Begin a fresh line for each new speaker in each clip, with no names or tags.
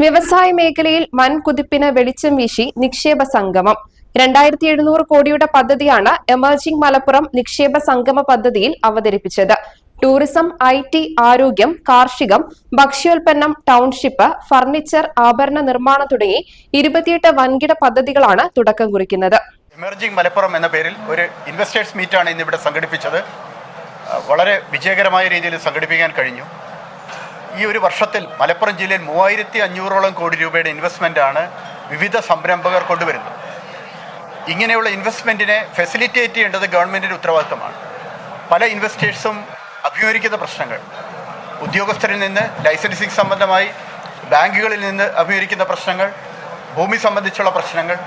വ്യവസായ മേഖലയിൽ വൻ കുതിപ്പിന് വെളിച്ചം വീശി നിക്ഷേപ സംഗമം. രണ്ടായിരത്തി എഴുന്നൂറ് കോടിയുടെ പദ്ധതിയാണ് എമർജിംഗ് മലപ്പുറം നിക്ഷേപ സംഗമ പദ്ധതിയിൽ അവതരിപ്പിച്ചത്. ടൂറിസം ഐ ടി ആരോഗ്യം കാർഷികം ഭക്ഷ്യോൽപ്പന്നം ടൗൺഷിപ്പ് ഫർണിച്ചർ ആഭരണ നിർമ്മാണം തുടങ്ങി ഇരുപത്തിയെട്ട് വൻകിട പദ്ധതികളാണ് തുടക്കം കുറിക്കുന്നത്.
എമർജിംഗ് മലപ്പുറം എന്ന പേരിൽ ഒരു ഇൻവെസ്റ്റേഴ്സ് മീറ്റാണ് ഇന്നിവിടെ സംഘടിപ്പിച്ചത്. വളരെ വിജയകരമായ രീതിയിൽ സംഘടിപ്പിക്കാൻ കഴിഞ്ഞു. ഈ ഒരു വർഷത്തിൽ മലപ്പുറം ജില്ലയിൽ മൂവായിരത്തി അഞ്ഞൂറോളം കോടി രൂപയുടെ ഇൻവെസ്റ്റ്മെന്റാണ് വിവിധ സംരംഭകർ കൊണ്ടുവരുന്നത്. ഇങ്ങനെയുള്ള ഇൻവെസ്റ്റ്മെന്റിനെ ഫെസിലിറ്റേറ്റ് ചെയ്യേണ്ടത് ഗവൺമെന്റിന്റെ ഉത്തരവാദിത്തമാണ്. പല ഇൻവെസ്റ്റേഴ്സും അഭിമുഖീകരിക്കുന്ന പ്രശ്നങ്ങൾ. ഉദ്യോഗസ്ഥരിൽ നിന്ന് ലൈസൻസിങ് സംബന്ധമായി ബാങ്കുകളിൽ നിന്ന് അഭിമുഖീകരിക്കുന്ന പ്രശ്നങ്ങൾ ഭൂമി സംബന്ധിച്ചുള്ള പ്രശ്നങ്ങൾ.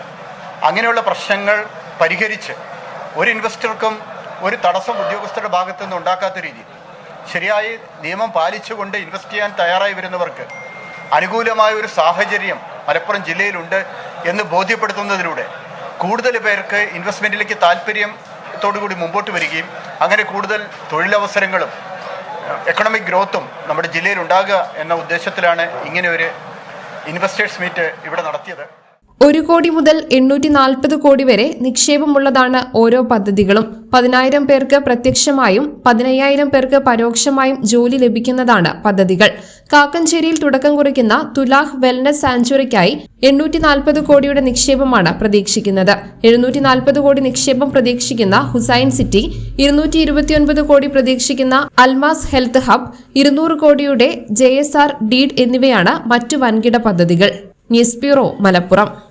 അങ്ങനെയുള്ള പ്രശ്നങ്ങൾ പരിഹരിച്ച് ഒരു ഇൻവെസ്റ്റർക്കും ഒരു തടസ്സം ഉദ്യോഗസ്ഥരുടെ ഭാഗത്തു നിന്ന് ഉണ്ടാക്കാത്ത രീതിയിൽ ശരിയായി നിയമം പാലിച്ചുകൊണ്ട് ഇൻവെസ്റ്റ് ചെയ്യാൻ തയ്യാറായി വരുന്നവർക്ക് അനുകൂലമായ ഒരു സാഹചര്യം മലപ്പുറം ജില്ലയിലുണ്ട് എന്ന് ബോധ്യപ്പെടുത്തുന്നതിലൂടെ കൂടുതൽ പേർക്ക് ഇൻവെസ്റ്റ്മെന്റിലേക്ക് താല്പര്യത്തോടുകൂടി മുമ്പോട്ട് വരികയും അങ്ങനെ കൂടുതൽ തൊഴിലവസരങ്ങളും എക്കണോമിക് ഗ്രോത്തും നമ്മുടെ ജില്ലയിൽ ഉണ്ടാകുക എന്ന ഉദ്ദേശത്തിലാണ് ഇങ്ങനെ ഒരു ഇൻവെസ്റ്റേഴ്സ് മീറ്റ് ഇവിടെ നടത്തിയത്.
ഒരു കോടി മുതൽ എണ്ണൂറ്റി നാൽപ്പത് കോടി വരെ നിക്ഷേപമുള്ളതാണ് ഓരോ പദ്ധതികളും. പതിനായിരം പേർക്ക് പ്രത്യക്ഷമായും പതിനയ്യായിരം പേർക്ക് പരോക്ഷമായും ജോലി ലഭിക്കുന്നതാണ് പദ്ധതികൾ. കാക്കഞ്ചേരിയിൽ തുടക്കം കുറിക്കുന്ന തുലാഹ് വെൽനസ് സാഞ്ചുറിക്കായി എണ്ണൂറ്റി നാൽപ്പത് കോടിയുടെ നിക്ഷേപമാണ് പ്രതീക്ഷിക്കുന്നത്. എഴുന്നൂറ്റി നാൽപ്പത് കോടി നിക്ഷേപം പ്രതീക്ഷിക്കുന്ന ഹുസൈൻ സിറ്റി ഇരുന്നൂറ്റി ഇരുപത്തിയൊൻപത് കോടി പ്രതീക്ഷിക്കുന്ന അൽമാസ് ഹെൽത്ത് ഹബ് ഇരുന്നൂറ് കോടിയുടെ ജെ ഡീഡ് എന്നിവയാണ് മറ്റു വൻകിട പദ്ധതികൾ. News bureau Malappuram.